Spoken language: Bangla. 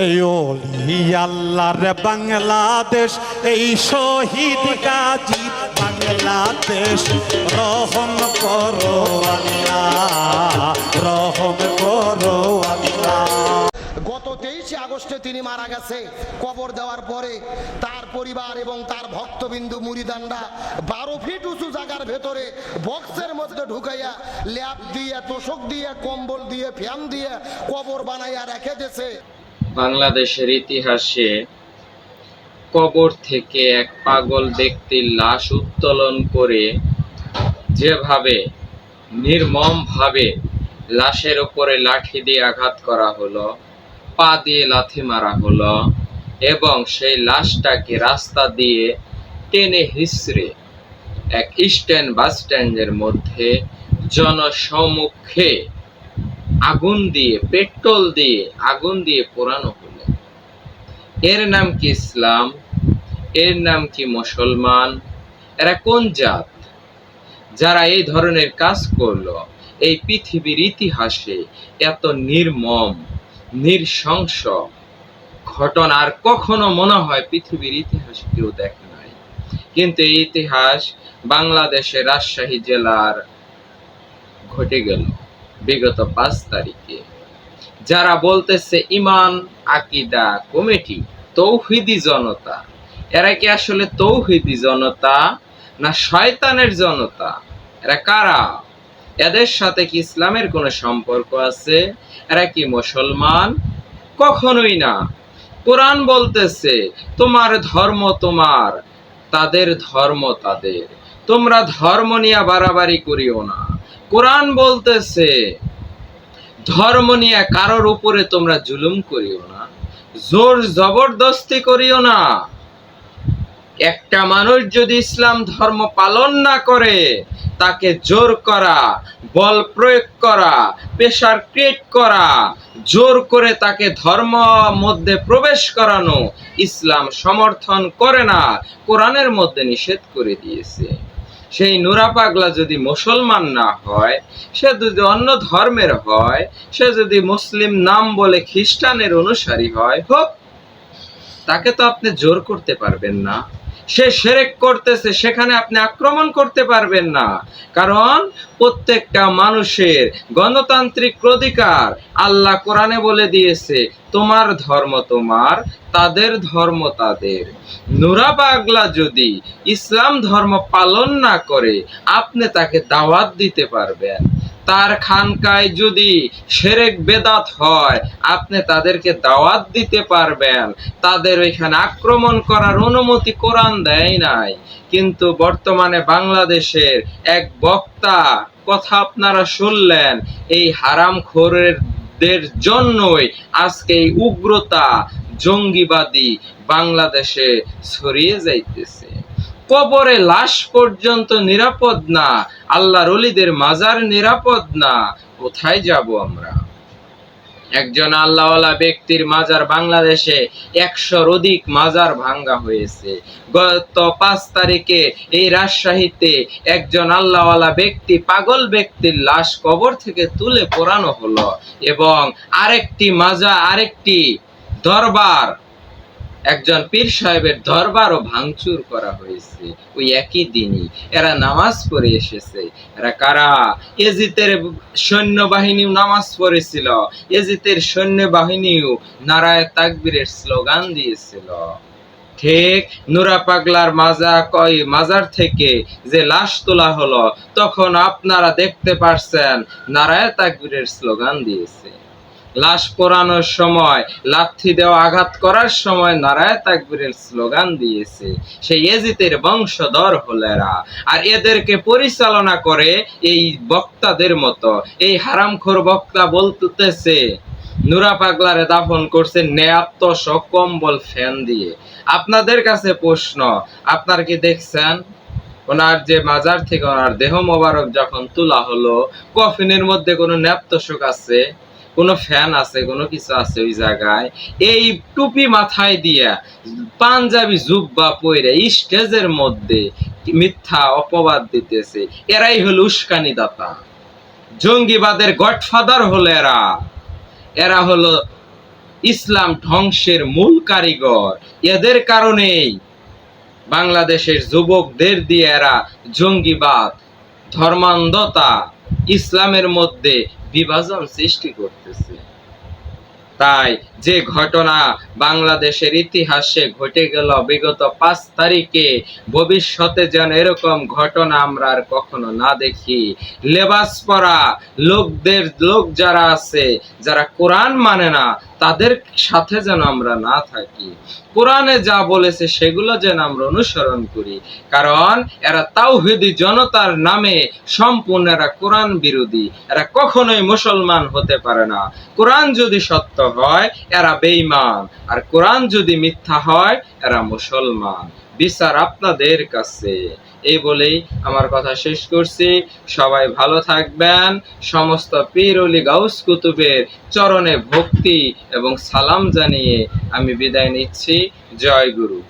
এই আল্লাহর বাংলাদেশ, এই শহীদ গাজী বাংলাদেশ, রহম করো আল্লাহ, রহম করো গত তেইশে আগস্টে তিনি মারা গেছে। কবর দেওয়ার পরে তার পরিবার এবং তার ভক্তবিন্দু মুড়িদান্ডা বারো ফিট উঁচু জায়গার ভেতরে বক্সের মধ্যে ঢুকাইয়া ল্যাপ দিয়ে, তোষক দিয়ে, কম্বল দিয়ে, ফ্যান দিয়ে কবর বানাইয়া রেখে দিয়েছে। বাংলাদেশের ইতিহাসে কবর থেকে এক পাগল ব্যক্তির লাশ উত্তোলন করে যেভাবে নির্মমভাবে লাশের উপরে লাঠি দিয়ে আঘাত করা হলো, পা দিয়ে লাথি মারা হলো এবং সেই লাশটাকে রাস্তা দিয়ে টেনে হিসড়ে এক স্ট্যান্ড বাস স্ট্যান্ডের মধ্যে জনসমুখে আগুন দিয়ে, পেট্রোল দিয়ে, আগুন দিয়ে পোড়ানো হলো। এর নাম কি ইসলাম? এর নাম কি মুসলমান? এরা কোন জাত? যারা এই ধরনের কাজ করল, এই পৃথিবীর ইতিহাসে এত নির্মম, নৃশংস ঘটনা আর কখনো মনে হয় পৃথিবীর ইতিহাসে কেউ দেখে নাই। কিন্তু এই ইতিহাস বাংলাদেশের রাজশাহী জেলার ঘটে গেল। বিগত পাঁচ তারিখে। যারা বলতেছে ইমান, আকিদা, কমিটি, তৌহিদি জনতা, এরা কি আসলে তৌহিদি জনতা না শয়তানের জনতা? এরা কারা? এদের সাথে কি ইসলামের কোনো সম্পর্ক আছে? এরা কি মুসলমান? কখনোই না। কোরআন বলতেছে, তোমার ধর্ম তোমার, তাদের ধর্ম তাদের। তোমরা ধর্ম নিয়ে বাড়াবাড়ি করিও না। কোরআন বলতেছে, ধর্ম নিয়ে কারোর উপরে তোমরা জুলুম করিও না, জোর জবরদস্তি করিও না। একটা মানুষ যদি ইসলাম ধর্ম পালন না করে, তাকে জোর করা, বল প্রয়োগ করা প্রেশার ক্রিয়েট করা, জোর করে তাকে ধর্ম মধ্যে প্রবেশ করানো, ইসলাম সমর্থন করে না, কোরআনের মধ্যে নিষেধ করে দিয়েছে। সেই নুরা পাগলা যদি মুসলমান না হয়, সে যদি অন্য ধর্মের হয়, সে যদি মুসলিম নাম বলে খ্রিস্টানের অনুসারী হয়, হোক, তাকে তো আপনি জোর করতে পারবেন না। সে সেরেক করতেছে, সেখানে আপনি আক্রমণ করতে পারবেন না। কারণ প্রত্যেকটা মানুষের গণতান্ত্রিক অধিকার আল্লাহ কোরআনে বলে দিয়েছে, তোমার ধর্ম তোমার, তাদের ধর্ম তাদের। নুরা পাগলা যদি ইসলাম ধর্ম পালন না করে, আপনি তাকে দাওয়াত দিতে পারবেন। তার খানকায় যদি সেরেক বেদাত হয়, আপনি তাদেরকে দাওয়াত দিতে পারবেন। তাদের ওইখানে আক্রমণ করার অনুমতি কোরআন দেয় নাই। কিন্তু বর্তমানে বাংলাদেশের এক বক্তা কথা আপনারা শুনলেন, এই হারাম খোরেরদের জন্যই আজকে এই উগ্রতা, জঙ্গিবাদী বাংলাদেশে ছড়িয়ে যাইতেছে। কবরে লাশ পর্যন্ত নিরাপদ না, আল্লাহর অলিদের মাজার নিরাপদ না, কোথায় যাব আমরা? একজন আল্লাহওয়ালা ব্যক্তির মাজার বাংলাদেশে একশোর অধিক মাজার ভাঙ্গা হয়েছে। গত পাঁচ তারিখে এই রাজশাহীতে একজন আল্লাহওয়ালা ব্যক্তি পাগল ব্যক্তির লাশ কবর থেকে তুলে পোড়ানো হলো এবং আরেকটি মাজা, আরেকটি দরবার একজন পীর সাহেবের দরবারও ভাঙচুর করা হয়েছে। ওই একই দিনই এরা নামাজ পড়ে এসেছে। এরা কারা? এজিতের সৈন্যবাহিনীও নামাজ পড়েছিল। এজিতের সৈন্যবাহিনীও নারায় তাকবীরের স্লোগান দিয়েছিল। ঠিক নুরা পাগলার মাজা কয় মাজার থেকে যে লাশ তোলা হলো, তখন আপনারা দেখতে পারছেন, নারায় তাকবীরের স্লোগান দিয়েছে। লাশ পোড়ানোর সময়, লাথি দেওয়া আঘাত করার সময় নারায় তাকবীরের স্লোগান দিয়েছে। সেই এজিতের বংশধর হলেরা। আর এদেরকে পরিচালনা করে এই বক্তাদের মতো। এই হারামখোর বক্তা বলতেছে, নুরা পাগলারে দাফন করছে নেয়াত্ত কম্বল ফ্যান দিয়ে। আপনাদের কাছে প্রশ্ন, আপনার কি দেখছেন? ওনার যে মাজার থেকে ওনার দেহ মোবারক যখন তোলা হলো, কফিনের মধ্যে কোনো ন্যাপ্তশোক আছে? কোনো ফ্যান আছে, কোনো কিছু আছে ওই জায়গায়, এই টুপি মাথায় দিয়া পাঞ্জাবি জুব্বা পইরে স্টেজের মধ্যে মিথ্যা অপবাদ দিতেছে। এরাই হলো উস্কানি দাতা জঙ্গিবাদের গডফাদার হলো এরা। এরা হলো ইসলাম ধ্বংসের মূল কারিগর। এদের কারণেই বাংলাদেশের যুবকদের দিয়ে এরা জঙ্গিবাদ, ধর্মান্ধতা, ইসলামের মধ্যে বিভাজন সৃষ্টি করতেছে। তাই যে ঘটনা বাংলাদেশের ইতিহাসে ঘটে গেল বিগত পাঁচ তারিখে, ভবিষ্যতে যেন এরকম ঘটনা আমরা আর কখনো না দেখি। লেবাস পরা লোকদের, লোক যারা আছে, যারা কোরআন মানে না তাদের সাথে যেন আমরা না থাকি। কোরআনে যা বলেছে সেগুলো যেন আমরা অনুসরণ করি। কারণ এরা তাওহিদি জনতার নামে সম্পূর্ণ এরা কোরআন বিরোধী। এরা কখনোই মুসলমান হতে পারে না। কোরআন যদি সত্য হয়, এরা বেঈমান। আর কোরআন যদি মিথ্যা হয়, এরা মুসলমান। বিচার আপনাদের কাছে। এই বলেই আমার কথা শেষ করছি। সবাই ভালো থাকবেন। সমস্ত পীর অলি গাউস কুতুবের চরণে ভক্তি এবং সালাম জানিয়ে আমি বিদায় নিচ্ছি। জয় গুরু।